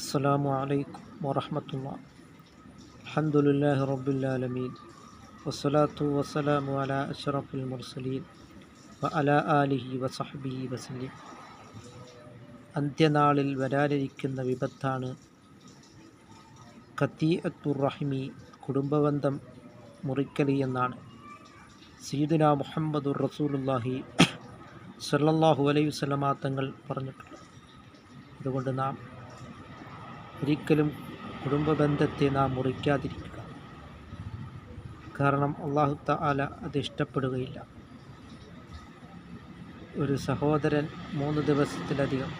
السلام عليكم ورحمة الله الحمد لله رب العالمين والصلاة والسلام على أشرف المرسلين وعلى آله وصحبه وسلم അന്ത്യനാളിൽ വരാനിരിക്കുന്ന വിപത്താണ് കത്തീഅത്തുർ റഹിമി കുടുംബബന്ധം മുറിക്കലി എന്നാണ് സീദുന മുഹമ്മദുർ റസൂലുല്ലാഹി സല്ലല്ലാഹു അലൈഹി വസല്ലമ തങ്ങൾ പറഞ്ഞിട്ടുള്ളത് അതുകൊണ്ട് നാം ഒരിക്കലും കുടുംബബന്ധത്തെ നാം മുറിക്കാതിരിക്കുക. കാരണം അള്ളാഹു തആല അത് ഇഷ്ടപ്പെടുകയില്ല. ഒരു സഹോദരൻ മൂന്ന് ദിവസത്തിലധികം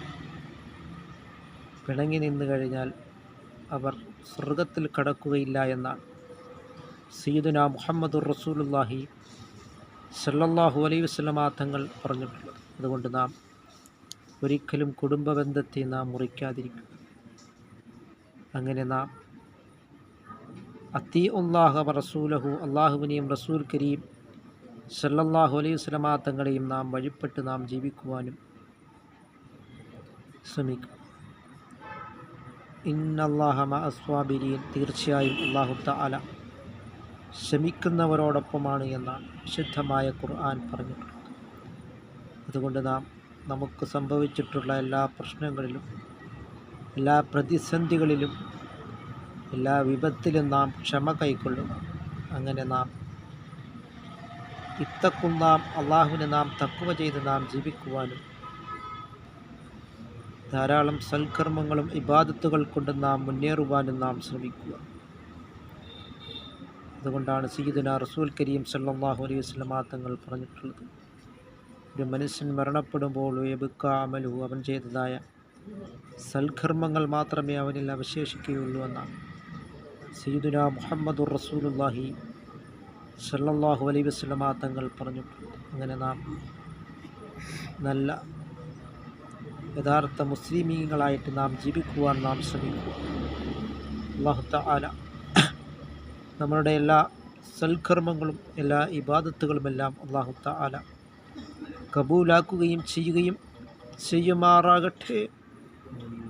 പിണങ്ങി നിന്നു കഴിഞ്ഞാൽ അവർ സ്വർഗത്തിൽ കടക്കുകയില്ല എന്നാണ്. സീദുന മുഹമ്മദുർ റസൂലുല്ലാഹി സല്ലല്ലാഹു അലൈഹി വസല്ലമ തങ്ങൾ പറഞ്ഞിട്ടുള്ളത്. അതുകൊണ്ട് നാം ഒരിക്കലും കുടുംബബന്ധത്തെ നാം മുറിക്കാതിരിക്കുക. അങ്ങനെ നാം അത്തി ഉള്ളാഹ റസൂലഹു അള്ളാഹുവിനെയും റസൂൽ കരീം സല്ലല്ലാഹു അലൈഹി സ്വലമാ തങ്ങളെയും നാം വഴിപ്പെട്ട് നാം ജീവിക്കുവാനും ശ്രമിക്കും. ഇന്നല്ലാഹ അസ്വാബിരിയൻ തീർച്ചയായും അള്ളാഹു തആല ശ്രമിക്കുന്നവരോടൊപ്പമാണ് എന്നാണ് വിശുദ്ധമായ ഖുർആൻ പറഞ്ഞിട്ടുള്ളത് അതുകൊണ്ട് നാം നമുക്ക് സംഭവിച്ചിട്ടുള്ള എല്ലാ പ്രശ്നങ്ങളിലും എല്ലാ പ്രതിസന്ധികളിലും എല്ലാ വിപത്തിലും നാം ക്ഷമ കൈക്കൊള്ളുക അങ്ങനെ നാം ഇത്തക്കും നാം അള്ളാഹുവിനെ നാം തക്കുവ ചെയ്ത് നാം ജീവിക്കുവാനും ധാരാളം സൽക്കർമ്മങ്ങളും ഇബാദത്തുകൾ കൊണ്ട് നാം മുന്നേറുവാനും നാം ശ്രമിക്കുക. അതുകൊണ്ടാണ് സീദന റസൂൽ കരീം സല്ലാഹു അലൈഹി വസല്ലമ തങ്ങൾ പറഞ്ഞിട്ടുള്ളത്. ഒരു മനുഷ്യൻ മരണപ്പെടുമ്പോൾ എബുക്ക അമലു അവൻ ചെയ്തതായ സൽക്കർമ്മങ്ങൾ മാത്രമേ അവനിൽ അവശേഷിക്കുകയുള്ളൂ എന്നാണ്. സയ്യിദുന മുഹമ്മദുർ റസൂലുല്ലാഹി സല്ലാഹു അലൈ വസല്ലമ തങ്ങൾ പറഞ്ഞു അങ്ങനെ നാം നല്ല യഥാർത്ഥ മുസ്ലിമീങ്ങളായിട്ട് നാം ജീവിക്കുവാൻ നാം ശ്രമിക്കുക. അള്ളാഹു തആല നമ്മളുടെ എല്ലാ സൽക്കർമ്മങ്ങളും എല്ലാ ഇബാദത്തുകളുമെല്ലാം അള്ളാഹുത്ത ആല കബൂലാക്കുകയും ചെയ്യുകയും ചെയ്യുമാറാകട്ടെ Mm-hmm.